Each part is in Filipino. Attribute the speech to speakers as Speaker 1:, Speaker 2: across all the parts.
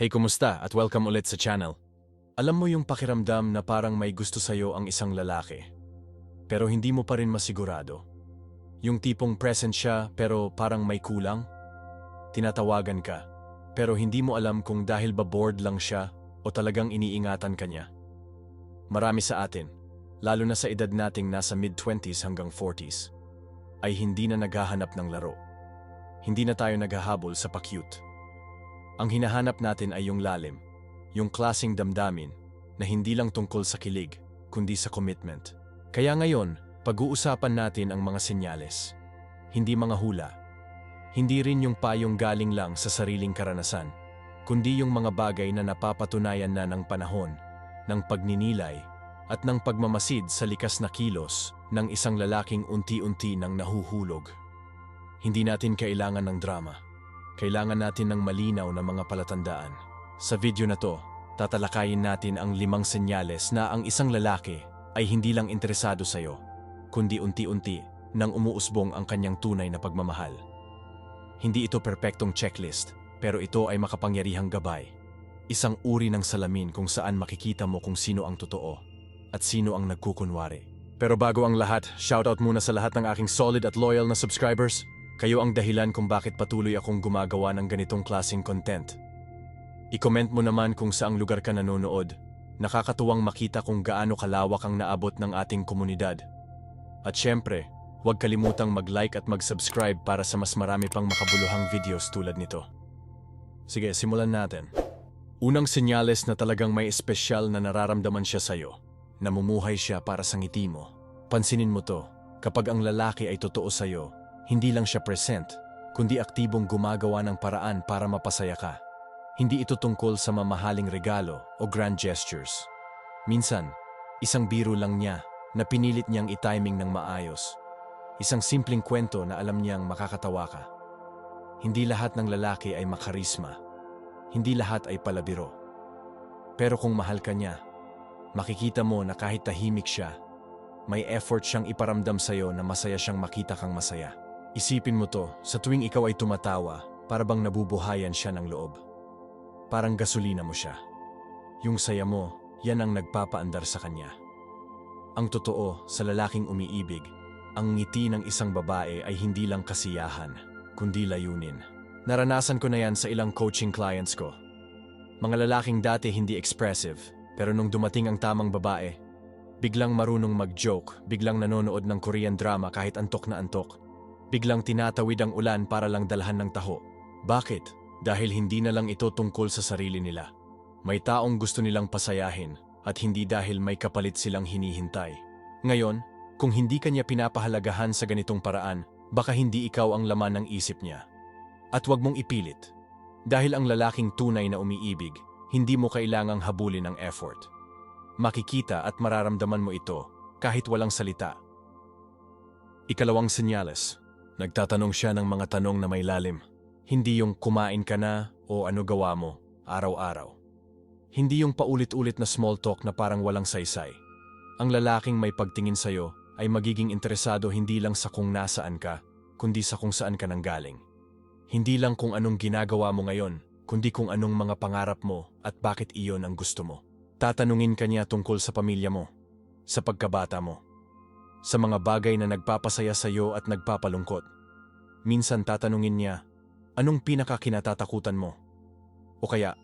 Speaker 1: Hey kumusta at welcome ulit sa channel. Alam mo yung pakiramdam na parang may gusto sa'yo ang isang lalaki. Pero hindi mo pa rin masigurado. Yung tipong present siya pero parang may kulang. Tinatawagan ka, pero hindi mo alam kung dahil ba bored lang siya o talagang iniingatan ka niya. Marami sa atin, lalo na sa edad nating nasa mid-20s hanggang 40s, ay hindi na naghahanap ng laro. Hindi na tayo naghahabol sa pa-cute. Ang hinahanap natin ay yung lalim, yung klasing damdamin na hindi lang tungkol sa kilig, kundi sa commitment. Kaya ngayon, pag-uusapan natin ang mga senyales. Hindi mga hula. Hindi rin yung payong galing lang sa sariling karanasan, kundi yung mga bagay na napapatunayan na ng panahon, ng pagninilay, at ng pagmamasid sa likas na kilos ng isang lalaking unti-unti nang nahuhulog. Hindi natin kailangan ng drama. Kailangan natin ng malinaw na mga palatandaan. Sa video na to, tatalakayin natin ang limang senyales na ang isang lalaki ay hindi lang interesado sa'yo, kundi unti-unti nang umuusbong ang kanyang tunay na pagmamahal. Hindi ito perpektong checklist, pero ito ay makapangyarihang gabay. Isang uri ng salamin kung saan makikita mo kung sino ang totoo at sino ang nagkukunwari. Pero bago ang lahat, shoutout muna sa lahat ng aking solid at loyal na subscribers. Kayo ang dahilan kung bakit patuloy akong gumagawa ng ganitong klaseng content. I-comment mo naman kung saang lugar ka nanonood. Nakakatuwang makita kung gaano kalawak ang naabot ng ating komunidad. At syempre, huwag kalimutang mag-like at mag-subscribe para sa mas marami pang makabuluhang videos tulad nito. Sige, simulan natin. Unang senyales na talagang may espesyal na nararamdaman siya sa'yo. Namumuhay siya para sa ngiti mo. Pansinin mo to, kapag ang lalaki ay totoo sa'yo, hindi lang siya present, kundi aktibong gumagawa ng paraan para mapasaya ka. Hindi ito tungkol sa mamahaling regalo o grand gestures. Minsan, isang biro lang niya na pinilit niyang itiming ng maayos. Isang simpleng kwento na alam niyang makakatawa ka. Hindi lahat ng lalaki ay makarisma. Hindi lahat ay palabiro. Pero kung mahal ka niya, makikita mo na kahit tahimik siya, may effort siyang iparamdam sa'yo na masaya siyang makita kang masaya. Isipin mo to, sa tuwing ikaw ay tumatawa, para bang nabubuhayan siya ng loob. Parang gasolina mo siya. Yung saya mo, yan ang nagpapaandar sa kanya. Ang totoo sa lalaking umiibig, ang ngiti ng isang babae ay hindi lang kasiyahan, kundi layunin. Naranasan ko na yan sa ilang coaching clients ko. Mga lalaking dati hindi expressive, pero nung dumating ang tamang babae, biglang marunong mag-joke, biglang nanonood ng Korean drama kahit antok na antok, biglang tinatawid ang ulan para lang dalhan ng taho. Bakit? Dahil hindi na lang ito tungkol sa sarili nila. May taong gusto nilang pasayahin at hindi dahil may kapalit silang hinihintay. Ngayon, kung hindi kanya pinapahalagahan sa ganitong paraan, baka hindi ikaw ang laman ng isip niya. At wag mong ipilit. Dahil ang lalaking tunay na umiibig, hindi mo kailangang habulin ang effort. Makikita at mararamdaman mo ito kahit walang salita. Ikalawang senyales, nagtatanong siya ng mga tanong na may lalim. Hindi yung kumain ka na o ano gawa mo, araw-araw. Hindi yung paulit-ulit na small talk na parang walang saysay. Ang lalaking may pagtingin sa'yo ay magiging interesado hindi lang sa kung nasaan ka, kundi sa kung saan ka nanggaling. Hindi lang kung anong ginagawa mo ngayon, kundi kung anong mga pangarap mo at bakit iyon ang gusto mo. Tatanungin ka niya tungkol sa pamilya mo, sa pagkabata mo, sa mga bagay na nagpapasaya sa iyo at nagpapalungkot. Minsan tatanungin niya, anong pinakakinatatakutan mo? O kaya,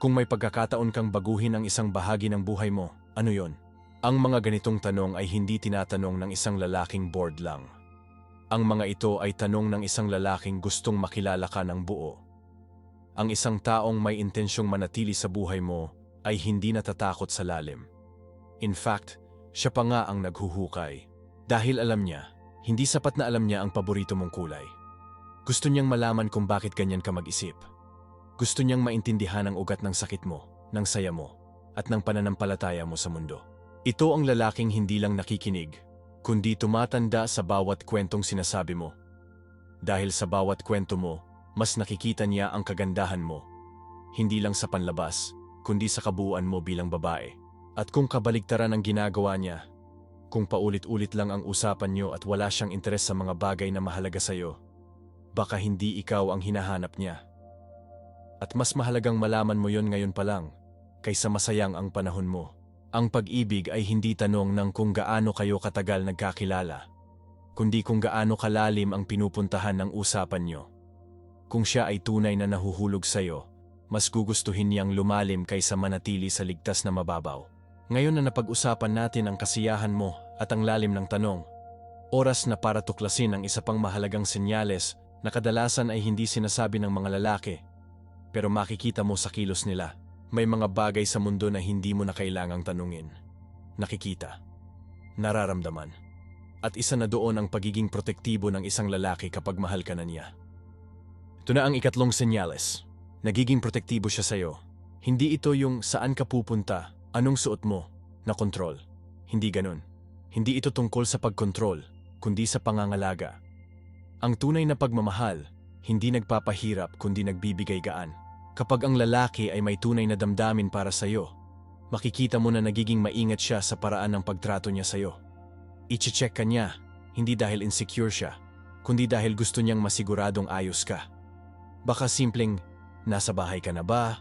Speaker 1: kung may pagkakataon kang baguhin ang isang bahagi ng buhay mo, ano yon? Ang mga ganitong tanong ay hindi tinatanong ng isang lalaking bored lang. Ang mga ito ay tanong ng isang lalaking gustong makilala ka ng buo. Ang isang taong may intensyong manatili sa buhay mo ay hindi natatakot sa lalim. In fact, siya pa nga ang naghuhukay. Dahil alam niya, hindi sapat na alam niya ang paborito mong kulay. Gusto niyang malaman kung bakit ganyan ka mag-isip. Gusto niyang maintindihan ang ugat ng sakit mo, ng saya mo, at ng pananampalataya mo sa mundo. Ito ang lalaking hindi lang nakikinig, kundi tumatanda sa bawat kwentong sinasabi mo. Dahil sa bawat kwento mo, mas nakikita niya ang kagandahan mo. Hindi lang sa panlabas, kundi sa kabuuan mo bilang babae. At kung kabaligtaran ang ginagawa niya, kung paulit-ulit lang ang usapan niyo at wala siyang interes sa mga bagay na mahalaga sa'yo, baka hindi ikaw ang hinahanap niya. At mas mahalagang malaman mo yon ngayon pa lang, kaysa masayang ang panahon mo. Ang pag-ibig ay hindi tanong ng kung gaano kayo katagal nagkakilala, kundi kung gaano kalalim ang pinupuntahan ng usapan nyo. Kung siya ay tunay na nahuhulog sa'yo, mas gugustuhin niyang lumalim kaysa manatili sa ligtas na mababaw. Ngayon na napag-usapan natin ang kasiyahan mo at ang lalim ng tanong, oras na para tuklasin ang isa pang mahalagang senyales na kadalasan ay hindi sinasabi ng mga lalaki, pero makikita mo sa kilos nila. May mga bagay sa mundo na hindi mo na kailangang tanungin. Nakikita. Nararamdaman. At isa na doon ang pagiging protektibo ng isang lalaki kapag mahal ka na niya. Ito na ang ikatlong senyales. Nagiging protektibo siya sa'yo. Hindi ito yung saan ka pupunta, anong suot mo, na kontrol. Hindi ganun. Hindi ito tungkol sa pagkontrol, kundi sa pangangalaga. Ang tunay na pagmamahal, hindi nagpapahirap kundi nagbibigay gaan. Kapag ang lalaki ay may tunay na damdamin para sa'yo, makikita mo na nagiging maingat siya sa paraan ng pagtrato niya sa'yo. Iche-check ka niya, hindi dahil insecure siya, kundi dahil gusto niyang masiguradong ayos ka. Baka simpleng, nasa bahay ka na ba?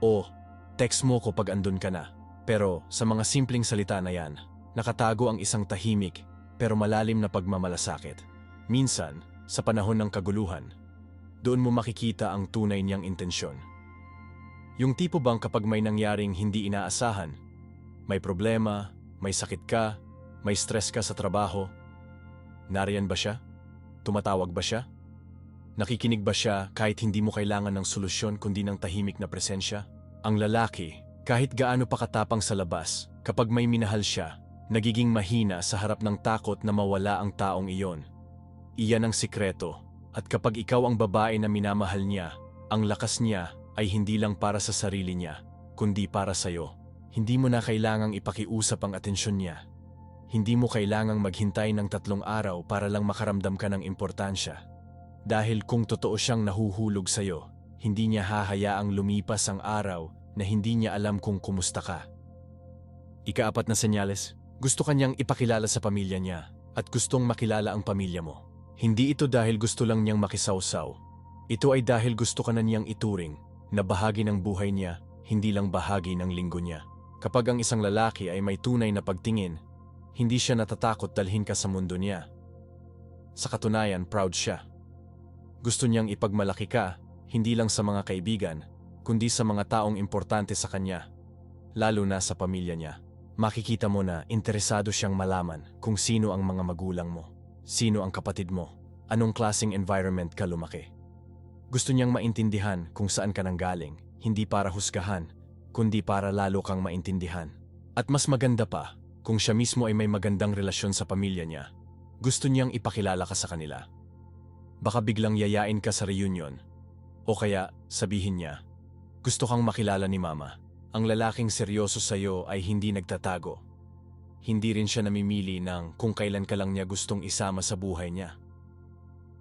Speaker 1: O, text mo ko pag andun ka na. Pero sa mga simpleng salita na yan, nakatago ang isang tahimik pero malalim na pagmamalasakit. Minsan, sa panahon ng kaguluhan, doon mo makikita ang tunay niyang intensyon. Yung tipo bang kapag may nangyaring hindi inaasahan, may problema, may sakit ka, may stress ka sa trabaho, nariyan ba siya? Tumatawag ba siya? Nakikinig ba siya kahit hindi mo kailangan ng solusyon kundi ng tahimik na presensya? Ang lalaki, kahit gaano pa katapang sa labas, kapag may minahal siya, nagiging mahina sa harap ng takot na mawala ang taong iyon. Iyan ang sikreto, at kapag ikaw ang babae na minamahal niya, ang lakas niya ay hindi lang para sa sarili niya, kundi para sa'yo. Hindi mo na kailangang ipakiusap ang atensyon niya. Hindi mo kailangang maghintay ng tatlong araw para lang makaramdam ka ng importansya. Dahil kung totoo siyang nahuhulog sa'yo, hindi niya hahayaang lumipas ang araw na hindi niya alam kung kumusta ka. Ikaapat na senyales, gusto kanyang ipakilala sa pamilya niya at gustong makilala ang pamilya mo. Hindi ito dahil gusto lang niyang makisawsaw. Ito ay dahil gusto ka na niyang ituring na bahagi ng buhay niya, hindi lang bahagi ng linggo niya. Kapag ang isang lalaki ay may tunay na pagtingin, hindi siya natatakot dalhin ka sa mundo niya. Sa katunayan, proud siya. Gusto niyang ipagmalaki ka, hindi lang sa mga kaibigan, kundi sa mga taong importante sa kanya, lalo na sa pamilya niya. Makikita mo na interesado siyang malaman kung sino ang mga magulang mo, sino ang kapatid mo, anong klaseng environment ka lumaki. Gusto niyang maintindihan kung saan ka nanggaling, hindi para husgahan, kundi para lalo kang maintindihan. At mas maganda pa, kung siya mismo ay may magandang relasyon sa pamilya niya, gusto niyang ipakilala ka sa kanila. Baka biglang yayain ka sa reunion, o kaya sabihin niya, gusto kang makilala ni mama. Ang lalaking seryoso sa'yo ay hindi nagtatago. Hindi rin siya namimili ng kung kailan ka lang niya gustong isama sa buhay niya.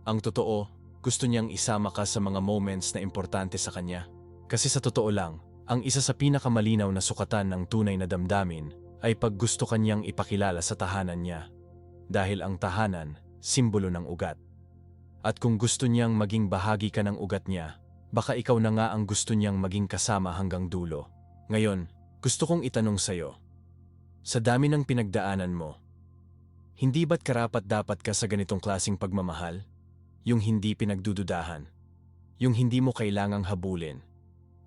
Speaker 1: Ang totoo, gusto niyang isama ka sa mga moments na importante sa kanya. Kasi sa totoo lang, ang isa sa pinakamalinaw na sukatan ng tunay na damdamin ay pag gusto kanyang ipakilala sa tahanan niya. Dahil ang tahanan, simbolo ng ugat. At kung gusto niyang maging bahagi ka ng ugat niya, baka ikaw na nga ang gusto niyang maging kasama hanggang dulo. Ngayon, gusto kong itanong sa'yo. Sa dami ng pinagdaanan mo, hindi ba't karapat dapat ka sa ganitong klasing pagmamahal? Yung hindi pinagdududahan. Yung hindi mo kailangang habulin.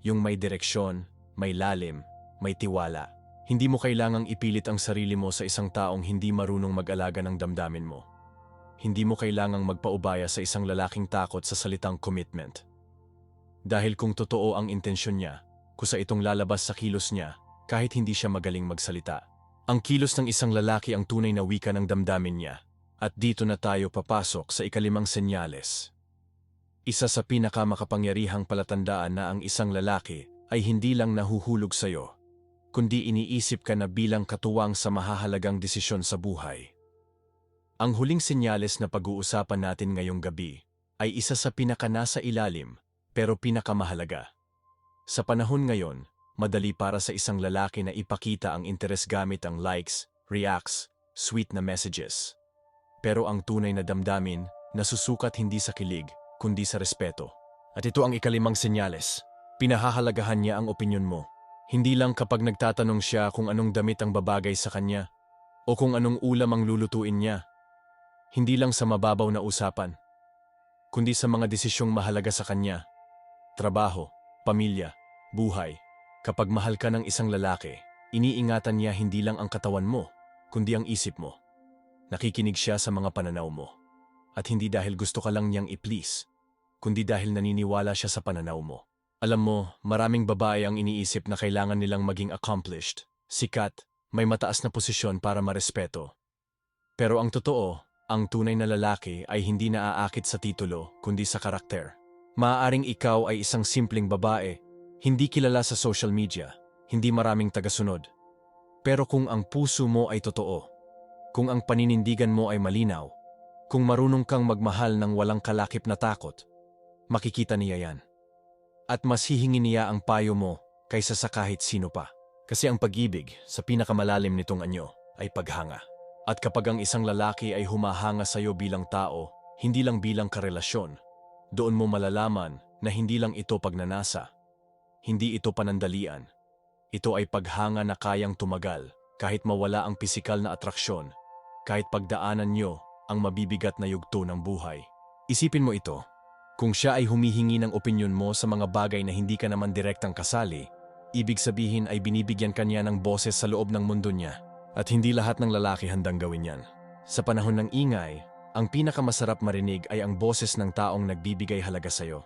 Speaker 1: Yung may direksyon, may lalim, may tiwala. Hindi mo kailangang ipilit ang sarili mo sa isang taong hindi marunong mag-alaga ng damdamin mo. Hindi mo kailangang magpaubaya sa isang lalaking takot sa salitang commitment. Dahil kung totoo ang intensyon niya, kusa itong lalabas sa kilos niya kahit hindi siya magaling magsalita. Ang kilos ng isang lalaki ang tunay na wika ng damdamin niya. At dito na tayo papasok sa ikalimang senyales. Isa sa pinakamakapangyarihang palatandaan na ang isang lalaki ay hindi lang nahuhulog sa'yo, kundi iniisip ka na bilang katuwang sa mahahalagang desisyon sa buhay. Ang huling senyales na pag-uusapan natin ngayong gabi ay isa sa pinakanasa ilalim pero pinakamahalaga. Sa panahon ngayon, madali para sa isang lalaki na ipakita ang interes gamit ang likes, reacts, sweet na messages. Pero ang tunay na damdamin, nasusukat hindi sa kilig, kundi sa respeto. At ito ang ikalimang senyales. Pinahahalagahan niya ang opinyon mo. Hindi lang kapag nagtatanong siya kung anong damit ang babagay sa kanya o kung anong ulam ang lulutuin niya. Hindi lang sa mababaw na usapan, kundi sa mga desisyong mahalaga sa kanya. Trabaho, pamilya, buhay. Kapag mahal ka ng isang lalaki, iniingatan niya hindi lang ang katawan mo, kundi ang isip mo. Nakikinig siya sa mga pananaw mo. At hindi dahil gusto ka lang niyang i-please, kundi dahil naniniwala siya sa pananaw mo. Alam mo, maraming babae ang iniisip na kailangan nilang maging accomplished, sikat, may mataas na posisyon para marespeto. Pero ang totoo, ang tunay na lalaki ay hindi naaakit sa titulo, kundi sa karakter. Maaaring ikaw ay isang simpleng babae, hindi kilala sa social media, hindi maraming tagasunod. Pero kung ang puso mo ay totoo, kung ang paninindigan mo ay malinaw, kung marunong kang magmahal ng walang kalakip na takot, makikita niya yan. At mas hihingi niya ang payo mo kaysa sa kahit sino pa. Kasi ang pag-ibig sa pinakamalalim nitong anyo ay paghanga. At kapag ang isang lalaki ay humahanga sa iyo bilang tao, hindi lang bilang karelasyon, doon mo malalaman na hindi lang ito pagnanasa. Hindi ito panandalian. Ito ay paghanga na kayang tumagal kahit mawala ang pisikal na atraksyon, kahit pagdaanan nyo ang mabibigat na yugto ng buhay. Isipin mo ito, kung siya ay humihingi ng opinyon mo sa mga bagay na hindi ka naman direktang kasali, ibig sabihin ay binibigyan kanya ng boses sa loob ng mundo niya. At hindi lahat ng lalaki handang gawin yan. Sa panahon ng ingay, ang pinakamasarap marinig ay ang boses ng taong nagbibigay halaga sa'yo.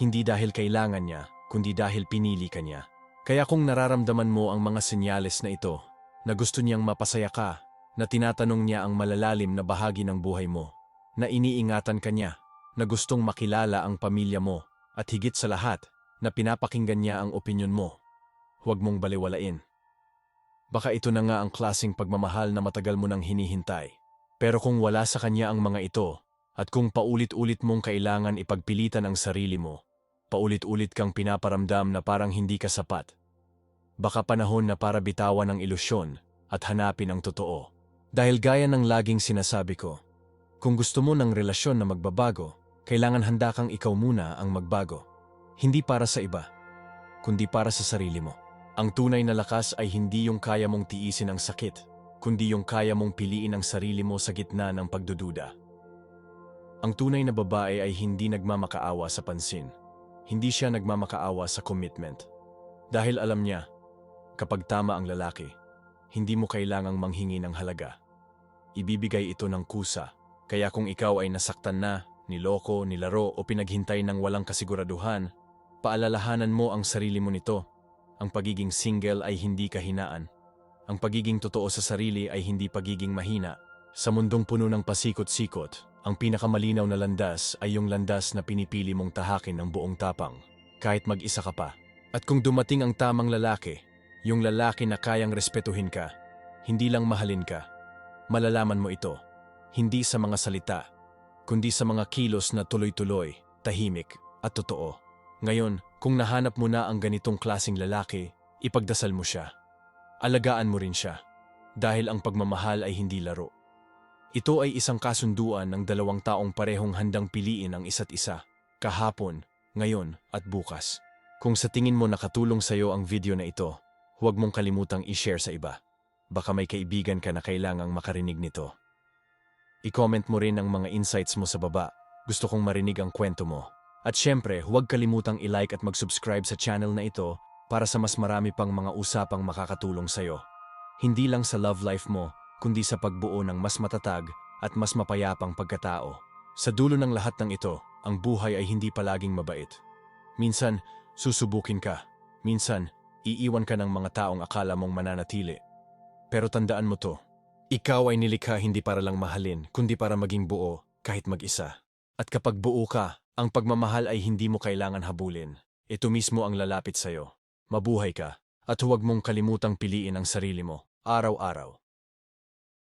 Speaker 1: Hindi dahil kailangan niya, kundi dahil pinili ka niya. Kaya kung nararamdaman mo ang mga senyales na ito, na gusto niyang mapasaya ka, na tinatanong niya ang malalalim na bahagi ng buhay mo, na iniingatan ka niya, na gustong makilala ang pamilya mo, at higit sa lahat, na pinapakinggan niya ang opinyon mo, huwag mong baliwalain. Baka ito na nga ang klasing pagmamahal na matagal mo nang hinihintay. Pero kung wala sa kanya ang mga ito, at kung paulit-ulit mong kailangan ipagpilitan ang sarili mo, paulit-ulit kang pinaparamdam na parang hindi ka sapat, baka panahon na para bitawan ang ilusyon at hanapin ang totoo. Dahil gaya ng laging sinasabi ko, kung gusto mo ng relasyon na magbabago, kailangan handa kang ikaw muna ang magbago. Hindi para sa iba, kundi para sa sarili mo. Ang tunay na lakas ay hindi yung kaya mong tiisin ang sakit, kundi yung kaya mong piliin ang sarili mo sa gitna ng pagdududa. Ang tunay na babae ay hindi nagmamakaawa sa pansin. Hindi siya nagmamakaawa sa commitment. Dahil alam niya, kapag tama ang lalaki, hindi mo kailangang manghingi ng halaga. Ibibigay ito ng kusa, kaya kung ikaw ay nasaktan na, niloko, nilaro o pinaghintay ng walang kasiguraduhan, paalalahanan mo ang sarili mo nito. Ang pagiging single ay hindi kahinaan. Ang pagiging totoo sa sarili ay hindi pagiging mahina. Sa mundong puno ng pasikot-sikot, ang pinakamalinaw na landas ay yung landas na pinipili mong tahakin ng buong tapang, kahit mag-isa ka pa. At kung dumating ang tamang lalaki, yung lalaki na kayang respetuhin ka, hindi lang mahalin ka, malalaman mo ito, hindi sa mga salita, kundi sa mga kilos na tuloy-tuloy, tahimik at totoo. Ngayon, kung nahanap mo na ang ganitong klasing lalaki, ipagdasal mo siya. Alagaan mo rin siya, dahil ang pagmamahal ay hindi laro. Ito ay isang kasunduan ng dalawang taong parehong handang piliin ang isa't isa, kahapon, ngayon at bukas. Kung sa tingin mo nakatulong sa'yo ang video na ito, huwag mong kalimutang i-share sa iba. Baka may kaibigan ka na kailangang makarinig nito. I-comment mo rin ang mga insights mo sa baba. Gusto kong marinig ang kwento mo. At syempre, huwag kalimutang i-like at mag-subscribe sa channel na ito para sa mas marami pang mga usapang makakatulong sa'yo. Hindi lang sa love life mo, kundi sa pagbuo ng mas matatag at mas mapayapang pagkatao. Sa dulo ng lahat ng ito, ang buhay ay hindi palaging mabait. Minsan, susubukin ka. Minsan, iiwan ka ng mga taong akala mong mananatili. Pero tandaan mo to, ikaw ay nilikha hindi para lang mahalin, kundi para maging buo kahit mag-isa. At kapag buo ka, ang pagmamahal ay hindi mo kailangan habulin. Ito mismo ang lalapit sa'yo. Mabuhay ka, at huwag mong kalimutang piliin ang sarili mo, araw-araw.